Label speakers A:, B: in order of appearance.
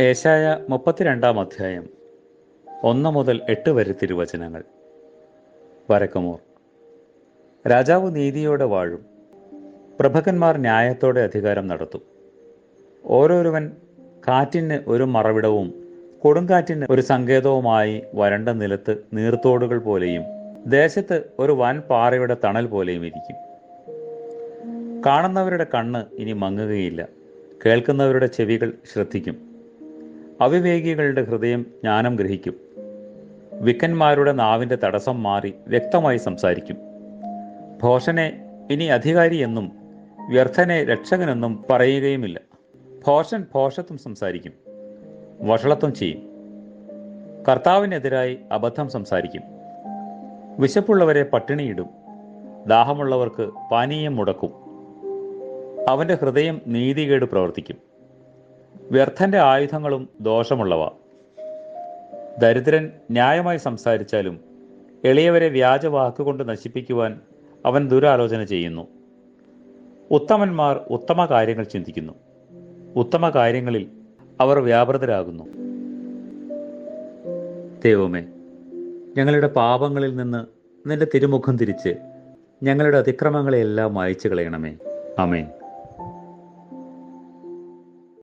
A: ഏശായ മുപ്പത്തിരണ്ടാം അധ്യായം. ഒന്ന് മുതൽ എട്ട് വരെ തിരുവചനങ്ങൾ. വരക്കുമോർ. രാജാവ് നീതിയോടെ വാഴും. പ്രഭകന്മാർ ന്യായത്തോടെ അധികാരം നടത്തും. ഓരോരുവൻ കാറ്റിന് ഒരു മറവിടവും കൊടുങ്കാറ്റിന് ഒരു സങ്കേതവുമായി വരണ്ട നിലത്ത് നീർത്തോടുകൾ പോലെയും ദേശത്ത് ഒരു വൻ പാറയുടെ തണൽ പോലെയും ഇരിക്കും. കാണുന്നവരുടെ കണ്ണ് ഇനി മങ്ങുകയില്ല. കേൾക്കുന്നവരുടെ ചെവികൾ ശ്രദ്ധിക്കും. അവിവേകികളുടെ ഹൃദയം ജ്ഞാനം ഗ്രഹിക്കും. വിക്കന്മാരുടെ നാവിന്റെ തടസ്സം മാറി വ്യക്തമായി സംസാരിക്കും. ഭോഷനെ ഇനി അധികാരിയെന്നും വ്യർത്ഥനെ രക്ഷകനെന്നും പറയുകയുമില്ല. ഭോഷൻ ഭോഷത്വം സംസാരിക്കും. വഷളത്വം ചെയ്യും. കർത്താവിനെതിരായി അബദ്ധം സംസാരിക്കും. വിശപ്പുള്ളവരെ പട്ടിണിയിടും. ദാഹമുള്ളവർക്ക് പാനീയം മുടക്കും. അവന്റെ ഹൃദയം നീതികേട് പ്രവർത്തിക്കും. വ്യർത്ഥന്റെ ആയുധങ്ങളും ദോഷമുള്ളവ. ദരിദ്രൻ ന്യായമായി സംസാരിച്ചാലും എളിയവരെ വ്യാജ വാക്കുകൊണ്ട് നശിപ്പിക്കുവാൻ അവൻ ദുരാലോചന ചെയ്യുന്നു. ഉത്തമന്മാർ ഉത്തമ കാര്യങ്ങൾ ചിന്തിക്കുന്നു. ഉത്തമ കാര്യങ്ങളിൽ അവർ വ്യാപൃതരാകുന്നു. ദൈവമേ ഞങ്ങളുടെ പാപങ്ങളിൽ നിന്ന് നിന്റെ തിരുമുഖം തിരിച്ച് ഞങ്ങളുടെ അതിക്രമങ്ങളെയെല്ലാം മായച്ചു കളയണമേ. അമേൻ